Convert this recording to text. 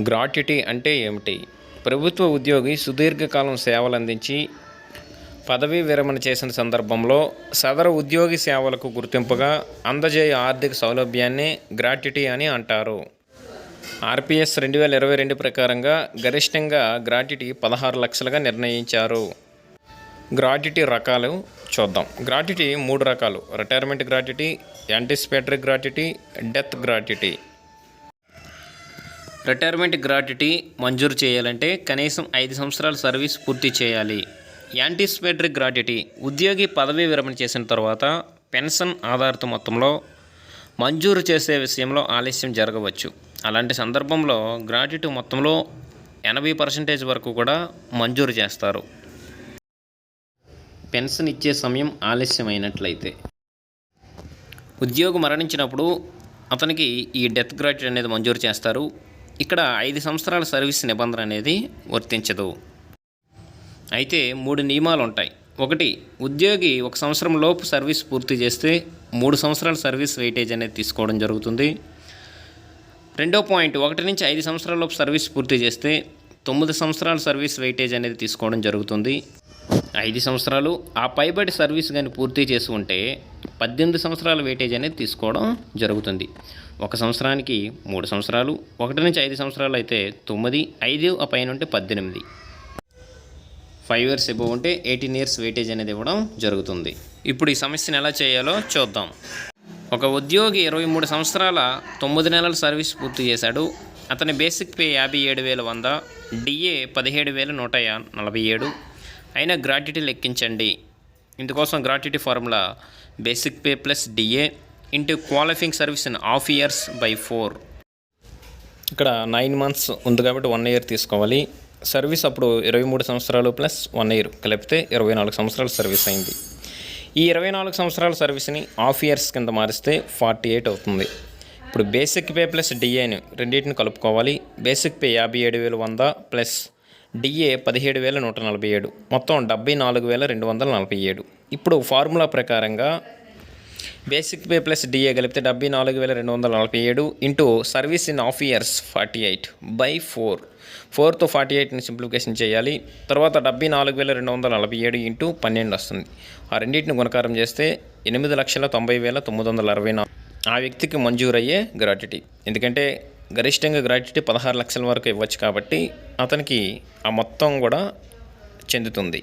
Gratuity అంటే ఏమిటి? ప్రభుత్వ ఉద్యోగి సుదీర్ఘకాలం సేవలందించి పదవీ విరమణ చేసిన సందర్భంలో సదరు ఉద్యోగి సేవలకు గుర్తింపుగా అందజేయ ఆర్థిక సౌలభ్యాన్ని గ్రాట్యుటీ అని అంటారు. ఆర్పిఎస్ రెండు వేల ఇరవై రెండు ప్రకారంగా గరిష్టంగా గ్రాట్యుటీ పదహారు లక్షలుగా నిర్ణయించారు. గ్రాట్యుటీ రకాలు చూద్దాం. గ్రాట్యుటీ మూడు రకాలు. Retirement gratuity anticipatory gratuity death gratuity. Retirement gratuity మంజూరు చేయాలంటే కనీసం ఐదు సంవత్సరాల సర్వీస్ పూర్తి చేయాలి. యాంటిసిపేటరీ గ్రాట్యుటీ ఉద్యోగి పదవీ విరమణ చేసిన తర్వాత పెన్షన్ ఆధారిత మొత్తంలో మంజూరు చేసే విషయంలో ఆలస్యం జరగవచ్చు. అలాంటి సందర్భంలో గ్రాట్యుటీ మొత్తంలో ఎనభై పర్సెంటేజ్ వరకు కూడా మంజూరు చేస్తారు. పెన్షన్ ఇచ్చే సమయం ఆలస్యమైనట్లయితే. ఉద్యోగి మరణించినప్పుడు అతనికి ఈ డెత్ గ్రాట్యుటీ అనేది మంజూరు చేస్తారు. ఇక్కడ ఐదు సంవత్సరాల సర్వీస్ నిబంధన అనేది వర్తించదు. అయితే మూడు నియమాలు ఉంటాయి. ఒకటి ఉద్యోగి ఒక సంవత్సరం లోపు సర్వీస్ పూర్తి చేస్తే మూడు సంవత్సరాల సర్వీస్ వెయిటేజ్ అనేది తీసుకోవడం జరుగుతుంది. రెండో పాయింట్ ఒకటి నుంచి ఐదు సంవత్సరాల లోపు సర్వీస్ పూర్తి చేస్తే తొమ్మిది సంవత్సరాల సర్వీస్ వెయిటేజ్ అనేది తీసుకోవడం జరుగుతుంది. ఐదు సంవత్సరాలు ఆ పైబడి సర్వీస్ కానీ పూర్తి చేసి ఉంటే పద్దెనిమిది సంవత్సరాల వెయిటేజ్ అనేది తీసుకోవడం జరుగుతుంది. ఒక సంవత్సరానికి మూడు సంవత్సరాలు ఒకటి నుంచి ఐదు సంవత్సరాలు అయితే తొమ్మిది ఐదు ఆ పైన ఉంటే పద్దెనిమిది. ఫైవ్ ఇయర్స్ ఎబో ఉంటే ఎయిటీన్ ఇయర్స్ వెయిటేజ్ అనేది ఇవ్వడం జరుగుతుంది. ఇప్పుడు ఈ సమస్యను ఎలా చేయాలో చూద్దాం. ఒక ఉద్యోగి ఇరవై మూడు సంవత్సరాల తొమ్మిది నెలల సర్వీస్ పూర్తి చేశాడు. అతని బేసిక్ పే యాభై ఏడు వేల వంద డిఏ పదిహేడు వేల నూట నలభై ఏడు. అయినా గ్రాట్యుటీ లెక్కించండి. ఇందుకోసం gratuity formula basic pay plus DA into qualifying service in half years by four. ఇక్కడ నైన్ మంత్స్ ఉంది కాబట్టి వన్ ఇయర్ తీసుకోవాలి. సర్వీస్ అప్పుడు ఇరవై మూడు సంవత్సరాలు ప్లస్ వన్ ఇయర్ కలిపితే ఇరవై నాలుగు సంవత్సరాల సర్వీస్ అయింది. ఈ ఇరవై నాలుగు సంవత్సరాల సర్వీస్ని హాఫ్ ఇయర్స్ కింద మారిస్తే ఫార్టీ ఎయిట్ అవుతుంది. ఇప్పుడు బేసిక్ పే ప్లస్ డిఏని రెండింటిని కలుపుకోవాలి. బేసిక్ పే యాభై ఏడు వేలు వంద ప్లస్ డిఏ పదిహేడు వేల నూట నలభై ఏడు మొత్తం డెబ్బై నాలుగు వేల రెండు వందల నలభై ఏడు. ఇప్పుడు ఫార్ములా ప్రకారంగా బేసిక్ పే ప్లస్ డిఏ కలిపితే డెబ్బై నాలుగు వేల రెండు వందల నలభై ఏడు into service in half years forty eight by four. ఫోర్తో forty ఎయిట్ని సింప్లిఫికేషన్ చేయాలి. తర్వాత డెబ్బై నాలుగు వేల రెండు వందల నలభై ఏడు ఇంటూ పన్నెండు వస్తుంది. ఆ రెండింటిని గుణకారం చేస్తే ఎనిమిది లక్షల తొంభై వేల తొమ్మిది వందల అరవై నాలుగు. ఆ వ్యక్తికి మంజూరయ్యే గ్రాట్యుటీ. ఎందుకంటే గరిష్టంగా గ్రాట్యుటీ పదహారు లక్షల వరకు ఇవ్వచ్చు కాబట్టి అతనికి ఆ మొత్తం కూడా చెందుతుంది.